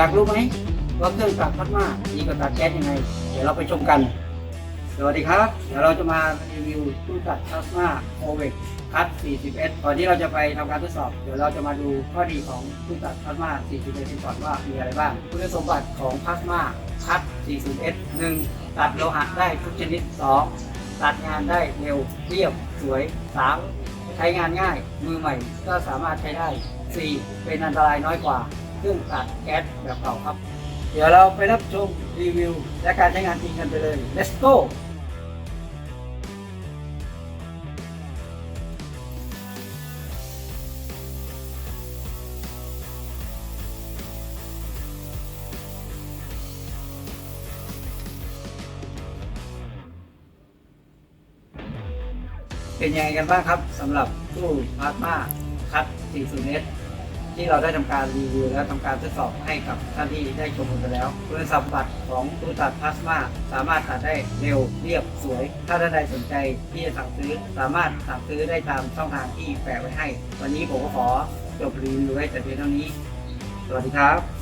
อยากรู้ไหมว่าเครื่องตัดพลาสมาดีกว่าตัดแก๊สยังไง เดี๋ยวเราไปชมกัน สวัสดีครับ เดี๋ยวเราจะมารีวิวตู้ตัดพลาสมาโอเวกคัต41ก่อนที่เราจะไปทำการทดสอบ เดี๋ยวเราจะมาดูข้อดีของตู้ตัดพลาสมา41กันก่อนว่ามีอะไรบ้าง คุณสมบัติของพลาสมาคัต41 1ตัดโลหะได้ทุกชนิด 2 ตัดงานได้เร็วเรียบสวย 3 ใช้งานง่ายมือใหม่ก็สามารถใช้ได้ 4 เป็นอันตรายน้อยกว่า เครื่องตัดแก๊สแบบเก่าครับ เดี๋ยวเราไปรับชมรีวิว และการใช้งานจริงกันไปเลย let's go เป็นยังไงกันบ้างครับสำหรับตู้พลาสมาคัต 40S ที่เราได้ทำการรีวิวและทำการทดสอบให้กับท่านที่ได้ชมกันไปแล้วคุณสมบัติของตู้ตัดพลาสมาสามารถตัดได้เร็วเรียบสวย ถ้าท่านใดสนใจที่จะสั่งซื้อ สามารถสั่งซื้อได้ตามช่องทางที่แปะไว้ให้ วันนี้ผมก็ขอจบรีวิวไว้แต่เพียงเท่านี้ สวัสดีครับ